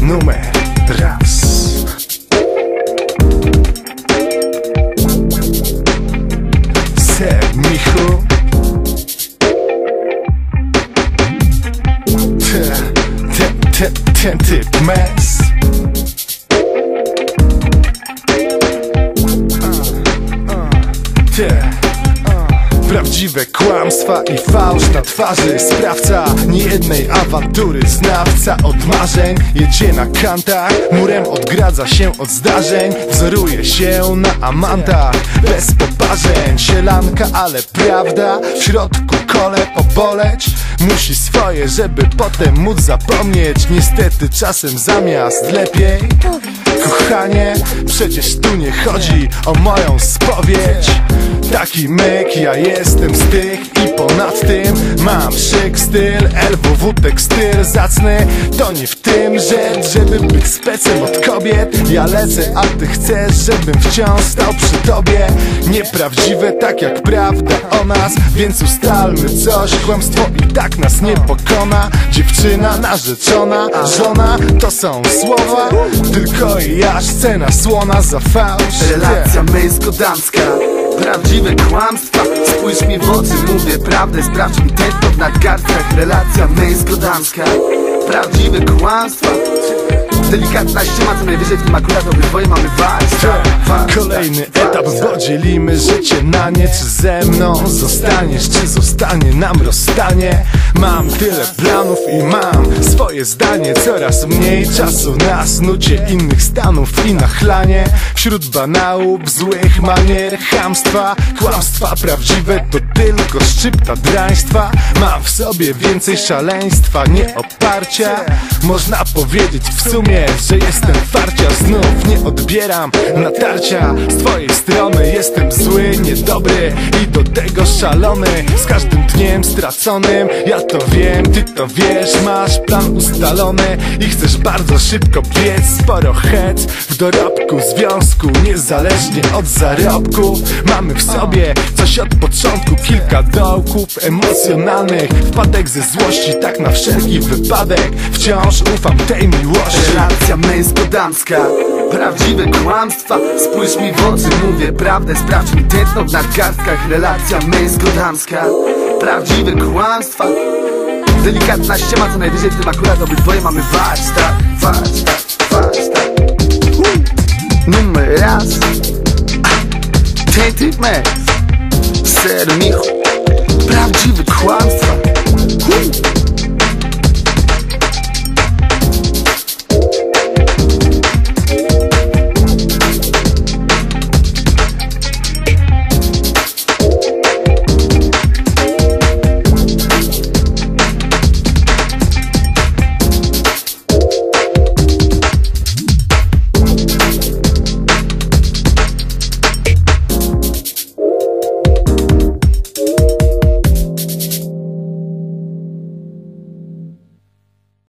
Numer raz Kłamstwa i fałsz na twarzy. Sprawca niejednej awantury Znawca od marzeń. Jedzie na kantach Murem odgradza się od zdarzeń. Wzoruje się na amantach Bez poparzeń. Sielanka, ale prawda W środku kole poboleć Musi swoje, żeby potem móc zapomnieć. Niestety czasem zamiast lepiej Kochanie, przecież tu nie chodzi o moją spowiedź. Taki myk, ja jestem z tych i ponad tym Mam szyk styl, LWW tekstyl zacny. To nie w tym rzecz, żeby być specem od kobiet. Ja lecę, a ty chcesz, żebym wciąż stał przy tobie. Nieprawdziwe, tak jak prawda o nas Więc ustalmy coś, kłamstwo i tak nas nie pokona. Dziewczyna, narzeczona, żona To są słowa, tylko i aż cena słona za fałsz. Relacja męsko-damska. Prawdziwe kłamstwa. Spójrz mi w oczy, mówię prawdę Sprawdź mi tętno w nadgarstkach. Relacja męsko-damska. Prawdziwe kłamstwa Delikatna ściema, co najwyżej w tym akurat obydwoje mamy warstwa warstwa, Kolejny etap, bo dzielimy życie na nie Czy ze mną. Zostaniesz, czy zostanie nam rozstanie. Mam tyle planów i mam swoje zdanie. Coraz mniej czasu na snucie innych stanów i nachlanie Wśród banałów, złych manier, chamstwa. Kłamstwa prawdziwe to tylko szczypta draństwa Mam w sobie więcej szaleństwa, nie oparcia. Można powiedzieć w sumie, że jestem farcia Znów nie odbieram natarcia. Z twojej strony jestem zły, niedobry I do tego szalony. Z każdym dniem straconym Ja to wiem, ty to wiesz Masz plan ustalony. I chcesz bardzo szybko biec Sporo hec w dorobku związku Niezależnie od zarobków Mamy w sobie coś od początku Kilka dołków emocjonalnych. Wpadek ze złości, tak na wszelki wypadek. Wciąż ufam tej miłości Relacja męsko-damska Prawdziwe kłamstwa. Spójrz mi w oczy, mówię prawdę. Sprawdź mi tętno w nadgarstkach. Relacja męsko-damska Prawdziwe kłamstwa. Delikatna ściema, co najwyżej w tym akurat obydwoje mamy warsztat Warsztat, warsztat Numer raz. Tęty mes Ser micho